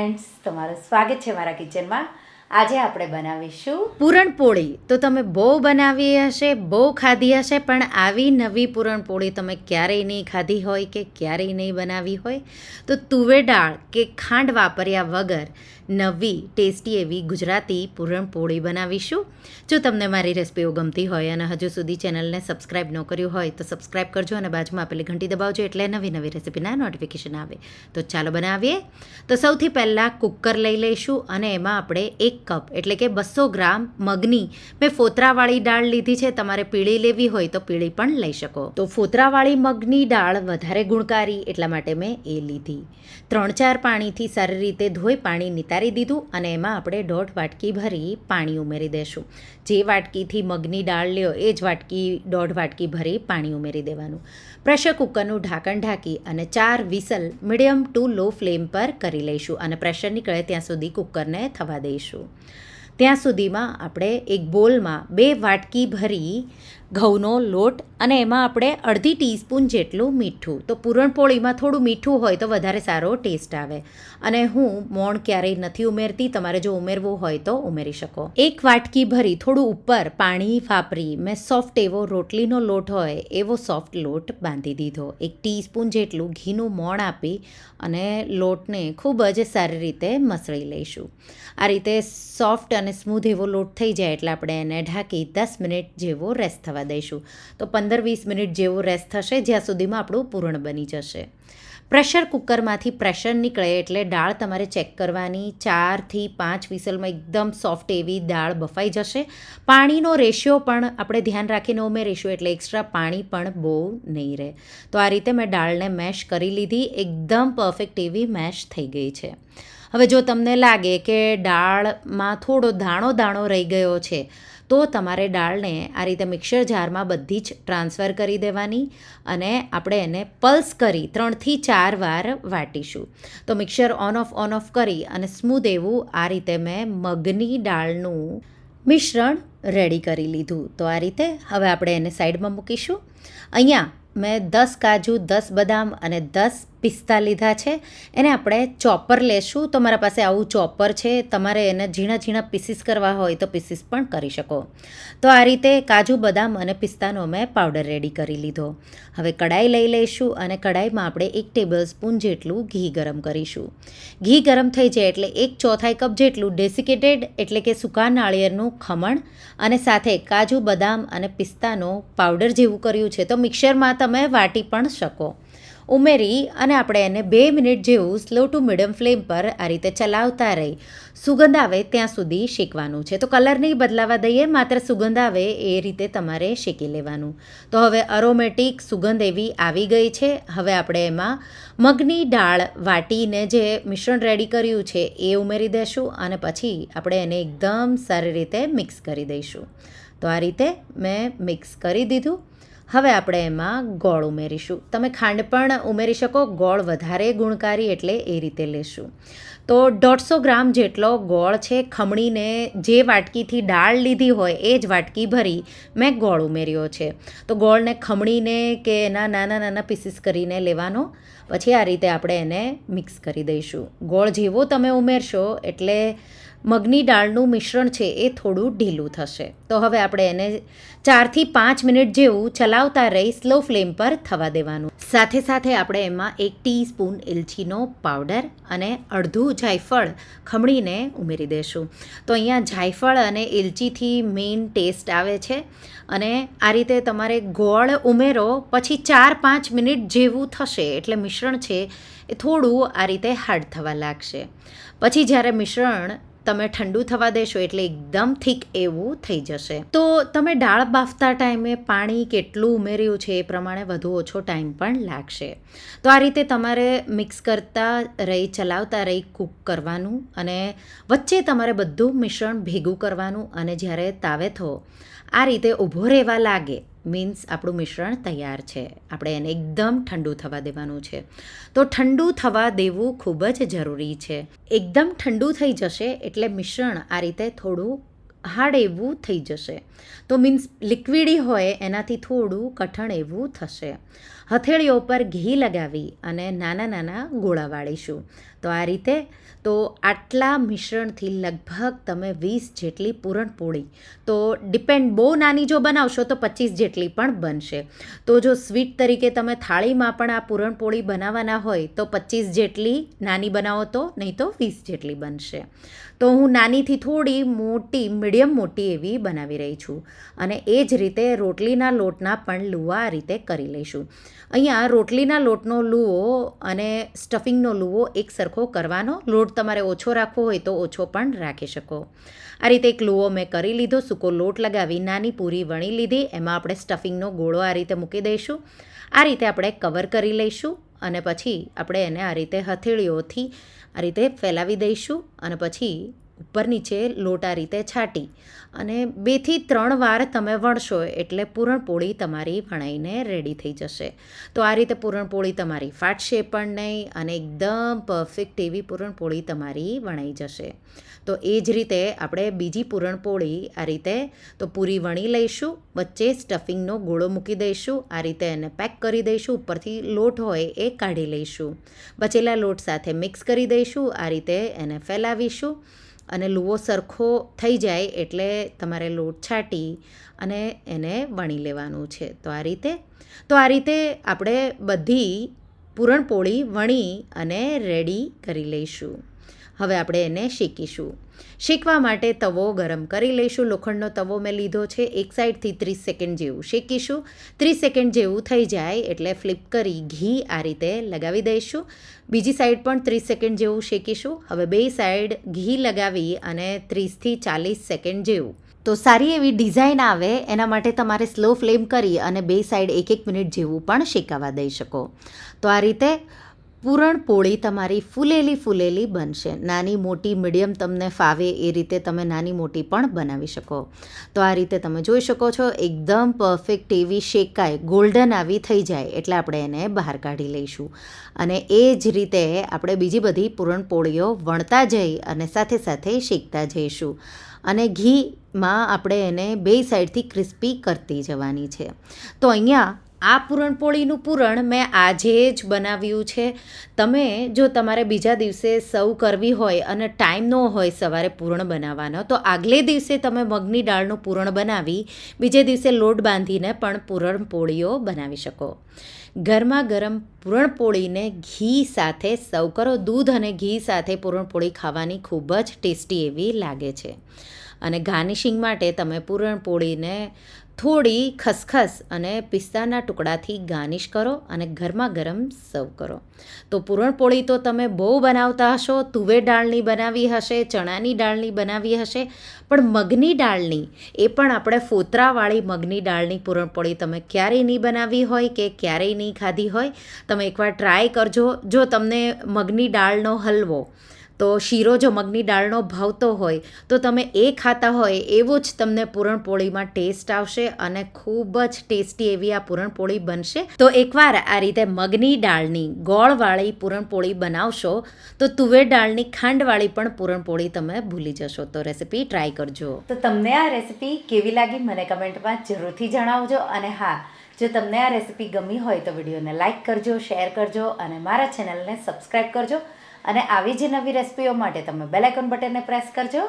Friends તમારું સ્વાગત છે મારા કિચનમાં આજે આપણે બનાવીશું પૂરણપોળી. તો તમે બહુ બનાવી હશે, બહુ ખાધી હશે, પણ આવી નવી પૂરણપોળી તમે ક્યારેય નહીં ખાધી હોય કે ક્યારેય નહીં બનાવી હોય. તો તુવેર દાળ કે ખાંડ વાપર્યા વગર નવી, ટેસ્ટી એવી ગુજરાતી પૂરણપોળી બનાવીશું. જો તમને મારી રેસિપીઓ ગમતી હોય અને હજુ સુધી ચેનલને સબસ્ક્રાઇબ ન કર્યું હોય, તો સબસ્ક્રાઇબ કરજો અને બાજુમાં આપેલી ઘંટી દબાવજો એટલે નવી નવી રેસિપીના નોટિફિકેશન આવે. તો ચાલો બનાવીએ. તો સૌથી પહેલાં કુકર લઈ લઈશું અને એમાં આપણે એક કપ, એટલે કે બસો ગ્રામ મગની મેં ફોતરાવાળી દાળ લીધી છે. તમારે પીળી લેવી હોય તો પીળી પણ લઈ શકો. તો ફોતરાવાળી મગની દાળ વધારે ગુણકારી, એટલા માટે મેં એ લીધી. ત્રણ ચાર પાણીથી સારી રીતે ધોઈ પાણી નિતારી દીધું અને એમાં આપણે દોઢ વાટકી ભરી પાણી ઉમેરી દેશું. જે વાટકીથી મગની દાળ લ્યો, એ જ વાટકી, દોઢ વાટકી ભરી પાણી ઉમેરી દેવાનું. પ્રેશર કુકરનું ઢાંકણ ઢાંકી અને ચાર whistle medium to low flame પર કરી લઈશું અને પ્રેશર નીકળે ત્યાં સુધી કુકરને થવા દઈશું. ત્યાં સુધીમાં આપણે એક બોલમાં બે વાટકી ભરી ઘઉંનો લોટ અને એમાં આપણે અડધી ટીસ્પૂન જેટલું મીઠું. તો પૂરણપોળીમાં થોડું મીઠું હોય તો વધારે સારો ટેસ્ટ આવે. અને હું મોણ ક્યારેય નથી ઉમેરતી, તમારે જો ઉમેરવું હોય તો ઉમેરી શકો. એક વાટકી ભરી થોડું ઉપર પાણી વાપરી. મેં સોફ્ટ એવો રોટલીનો લોટ હોય, એવો સોફ્ટ લોટ બાંધી દીધો. એક ટીસ્પૂન જેટલું ઘીનું મોણ આપી અને લોટને ખૂબ જ સારી રીતે મસળી લઈશું. આ રીતે સોફ્ટ અને સ્મૂથ એવો લોટ થઈ જાય એટલે આપણે એને ઢાંકી દસ મિનિટ જેવો રેસ્ટ થવા દઈશું. તો પંદર વીસ મિનિટ જેવો રેસ્ટ થશે, જ્યાં સુધીમાં આપણું પૂર્ણ બની જશે. પ્રેશર કુકરમાંથી પ્રેશર નીકળે એટલે દાળ તમારે ચેક કરવાની. ચારથી પાંચ વિસલમાં એકદમ સોફ્ટ એવી દાળ બફાઈ જશે. પાણીનો રેશિયો પણ આપણે ધ્યાન રાખીને ઉમેરીશું એટલે એક્સ્ટ્રા પાણી પણ બહુ નહીં રહે. તો આ રીતે મેં દાળને મેશ કરી લીધી. એકદમ પરફેક્ટ એવી મેશ થઈ ગઈ છે. હવે જો તમને લાગે કે દાળમાં થોડો દાણો દાણો રહી ગયો છે તો તમારે દાળને આ રીતે મિક્સર જારમાં બધી જ ટ્રાન્સફર કરી દેવાની અને આપણે એને પલ્સ કરી ત્રણથી ચાર વાર વાટીશું. તો mixer on off on off કરી અને સ્મૂધ એવું આ રીતે મેં મગની દાળનું મિશ્રણ રેડી કરી લીધું. તો આ રીતે હવે આપણે એને સાઈડમાં મૂકીશું. અહીંયા મેં દસ કાજુ, દસ બદામ અને દસ પિસ્તા લીધા છે. એને આપણે ચોપર લેશું. તો મારા પાસે આવું ચોપર છે. તમારે એને ઝીણા ઝીણા પીસીસ કરવા હોય તો પીસીસ પણ કરી શકો. તો આ રીતે કાજુ, બદામ અને પિસ્તાનો મેં પાવડર રેડી કરી લીધો. હવે કડાઈ લઈ લઈશું અને કડાઈમાં આપણે એક ટેબલ સ્પૂન જેટલું ઘી ગરમ કરીશું. ઘી ગરમ થઈ જાય એટલે એક ચોથાઈ કપ જેટલું ડેસિકેટેડ એટલે કે સૂકા નાળિયેરનું ખમણ અને સાથે કાજુ, બદામ અને પિસ્તાનો પાવડર જેવું કર્યું છે. તો મિક્સરમાં તમે વાટી પણ શકો. ઉમેરી અને આપણે એને બે મિનિટ જેવું સ્લો ટુ મીડિયમ ફ્લેમ પર આ રીતે ચલાવતા રહી. સુગંધ આવે ત્યાં સુધી શેકવાનું છે. તો કલર નહીં બદલાવા દઈએ, માત્ર સુગંધ આવે એ રીતે તમારે શેકી લેવાનું. તો હવે અરોમેટિક સુગંધ એવી આવી ગઈ છે. હવે આપણે એમાં મગની દાળ વાટીને જે મિશ્રણ રેડી કર્યું છે એ ઉમેરી દઈશું અને પછી આપણે એને એકદમ સારી રીતે મિક્સ કરી દઈશું. તો આ રીતે મેં મિક્સ કરી દીધું. હવે આપણે એમાં ગોળ ઉમેરીશું. તમે ખાંડ પણ ઉમેરી શકો, ગોળ વધારે ગુણકારી એટલે એ રીતે લેશું. તો દોઢસો ગ્રામ જેટલો ગોળ છે, ખમણીને જે વાટકીથી દાળ લીધી હોય એ જ વાટકી ભરી મેં ગોળ ઉમેર્યો છે. તો ગોળને ખમણીને કે એના નાના નાના પીસીસ કરીને લેવાનો. પછી આ રીતે આપણે એને મિક્સ કરી દઈશું. ગોળ જેવો તમે ઉમેરશો એટલે મગની દાળનું મિશ્રણ છે એ થોડું ઢીલું થશે. તો હવે આપણે એને ચારથી પાંચ મિનિટ જેવું ચલાવતા રહી સ્લો ફ્લેમ પર થવા દેવાનું. સાથે સાથે આપણે એમાં એક ટીસ્પૂન એલચીનો પાવડર અને અડધું જાયફળ ખમણીને ઉમેરી દઈશું તો અહીંયા જાયફળ અને એલચીથી મેઇન ટેસ્ટ આવે છે અને આ રીતે તમારે ગોળ ઉમેરો, પછી ચાર પાંચ મિનિટ જેવું થશે એટલે મિશ્રણ છે એ થોડું આ રીતે હાર્ડ થવા લાગશે. પછી જ્યારે મિશ્રણ તમે ઠંડુ થવા દેશો એટલે એકદમ થીક એવું થઈ જશે. તો તમે દાળ બાફતા ટાઈમે પાણી કેટલું ઉમેર્યું છે એ પ્રમાણે વધુ ઓછો ટાઈમ પણ લાગશે. તો આ રીતે તમારે મિક્સ કરતા રહી, ચલાવતા રહી, કૂક કરવાનું અને વચ્ચે તમારે બધું મિશ્રણ ભેગું કરવાનું અને જ્યારે તાવે થો, આ રીતે ઊભો રહેવા લાગે મીન્સ આપણું મિશ્રણ તૈયાર છે. આપણે એને એકદમ ઠંડુ થવા દેવાનું છે. તો ઠંડુ થવા દેવું ખૂબ જ જરૂરી છે. એકદમ ઠંડુ થઈ જશે એટલે મિશ્રણ આ રીતે થોડું હાર્ડ એવું થઈ જશે. તો મીન્સ લિક્વિડી હોય એનાથી થોડું કઠણ એવું થશે. હથેળીઓ પર ઘી લગાવી અને નાના નાના ગોળા વાળીશું. તો આ રીતે તો આટલા મિશ્રણથી લગભગ તમે વીસ જેટલી પૂરણપોળી, તો ડિપેન્ડ બહુ નાની જો બનાવશો તો પચીસ જેટલી પણ બનશે. તો જો સ્વીટ તરીકે તમે થાળીમાં પણ આ પૂરણપોળી બનાવવાના હોય તો પચીસ જેટલી નાની બનાવો તો, નહીં તો વીસ જેટલી બનશે. તો હું નાનીથી થોડી મોટી, મીડિયમ મોટી એવી બનાવી રહી છું અને એ જ રીતે રોટલીના લોટના પણ લુવા આ રીતે કરી લઈશું. અહીંયા રોટલીના લોટનો લુવો અને સ્ટફિંગનો લુવો એક સરખો કરવાનો લોટ તમારે ઓછો રાખવો હોય તો ઓછો પણ રાખી શકો. આ રીતે એક લુઓ મેં કરી લીધો, સૂકો લોટ લગાવી, નાની પૂરી વણી લીધી, એમાં આપણે સ્ટફિંગનો ગોળો આ રીતે મૂકી દઈશું. આ રીતે આપણે કવર કરી લઈશું અને પછી આપણે એને આ રીતે હથેળીઓથી આ રીતે ફેલાવી દઈશું અને પછી ઉપર નીચે લોટ રીતે છાંટી અને બેથી ત્રણ વાર તમે વણશો એટલે પૂરણપોળી તમારી વણાઈને રેડી થઈ જશે. તો આ રીતે પૂરણપોળી તમારી ફાટશે પણ નહીં અને એકદમ પરફેક્ટ એવી પૂરણપોળી તમારી વણાઈ જશે. તો એ જ રીતે આપણે બીજી પૂરણપોળી આ રીતે તો પૂરી વણી લઈશું, વચ્ચે સ્ટફિંગનો ગોળો મૂકી દઈશું, આ રીતે એને પેક કરી દઈશું, ઉપરથી લોટ હોય એ કાઢી લઈશું. બચેલા લોટ સાથે મિક્સ કરી દઈશું, આ રીતે એને ફેલાવીશું. અને લુવો સરખો થઈ જાય એટલે તમારે લોટ છાંટી અને એને વણી લેવાનું છે. તો આ રીતે, તો આ રીતે આપણે બધી પૂરણપોળી વણી અને રેડી કરી લઈશું. હવે આપણે એને શેકીશું શેકવા માટે તવો ગરમ કરી લઈશું. લોખંડનો તવો મેં લીધો છે એક સાઈડથી ત્રીસ સેકન્ડ જેવું. શેકીશું ત્રીસ સેકન્ડ જેવું થઈ જાય એટલે ફ્લિપ કરી ઘી આ રીતે લગાવી દઈશું. બીજી સાઈડ પણ ત્રીસ સેકન્ડ જેવું શેકીશું હવે બે સાઈડ ઘી લગાવી અને ત્રીસથી ચાલીસ સેકન્ડ જેવું. તો સારી એવી ડિઝાઇન આવે એના માટે તમારે સ્લો ફ્લેમ કરી અને બે સાઈડ એક એક મિનિટ જેવું પણ શેકાવા દઈ શકો. તો આ રીતે પૂરણપોળી તમારી ફૂલેલી ફૂલેલી બનશે. નાની મોટી, મીડિયમ તમને ફાવે એ રીતે તમે નાની મોટી પણ બનાવી શકો. તો આ રીતે તમે જોઈ શકો છો, એકદમ પરફેક્ટ એવી શેકાય ગોલ્ડન આવી થઈ જાય એટલે આપણે એને બહાર કાઢી લઈશું. અને એ જ રીતે આપણે બીજી બધી પૂરણપોળીઓ વણતા જઈ અને સાથે સાથે શેકતા જઈશું. અને ઘીમાં આપણે એને બે સાઈડથી ક્રિસ્પી કરતી જવાની છે. તો અહીંયા આ પૂરણપોળીનું પૂરણ મેં આજે જ બનાવ્યું છે. તમે જો તમારે બીજા દિવસે સર્વ કરવી હોય અને ટાઈમ ન હોય સવારે પૂરણ બનાવવાનો, તો આગલે દિવસે તમે મગની દાળનું પૂરણ બનાવી, બીજે દિવસે લોટ બાંધીને પણ પૂરણપોળીઓ બનાવી શકો. ગરમા ગરમ પૂરણપોળીને ઘી સાથે સર્વ કરો. દૂધ અને ઘી સાથે પૂરણપોળી ખાવાની ખૂબ જ ટેસ્ટી એવી લાગે છે. અને ગાર્નિશિંગ માટે તમે પૂરણપોળીને થોડી ખસખસ અને પિસ્તાના ટુકડાથી ગાર્નિશ કરો અને ગરમા ગરમ સર્વ કરો. તો પૂરણપોળી તો તમે બહુ બનાવતા હશો, તુવેર દાળની બનાવી હશે, ચણાની દાળની બનાવી હશે, પણ મગની દાળની, એ પણ આપણે ફોતરાવાળી મગની દાળની પૂરણપોળી તમે ક્યારેય નહીં બનાવી હોય કે ક્યારેય નહીં ખાધી હોય, તમે એકવાર ટ્રાય કરજો. જો તમને મગની દાળનો હલવો તો શીરો જો મગની દાળનો ભાવતો હોય, તો તમે એ ખાતા હોય એવો જ તમને પૂરણપોળીમાં ટેસ્ટ આવશે અને ખૂબ જ ટેસ્ટી એવી આ પૂરણપોળી બનશે. તો એકવાર આ રીતે મગની દાળની ગોળવાળી પૂરણપોળી બનાવશો, તો તુવેર દાળની ખાંડવાળી પણ પૂરણપોળી તમે ભૂલી જશો. તો રેસીપી ટ્રાય કરજો. તો તમને આ રેસીપી કેવી લાગી મને કમેન્ટમાં જરૂરથી જણાવજો. અને હા, જો તમને આ રેસીપી ગમી હોય તો વિડીયોને લાઇક કરજો, શેર કરજો અને મારા ચેનલને સબસ્ક્રાઈબ કરજો. અને આવી જ નવી રેસિપીઓ માટે તમે બેલ આઇકોન બટનને પ્રેસ કરજો.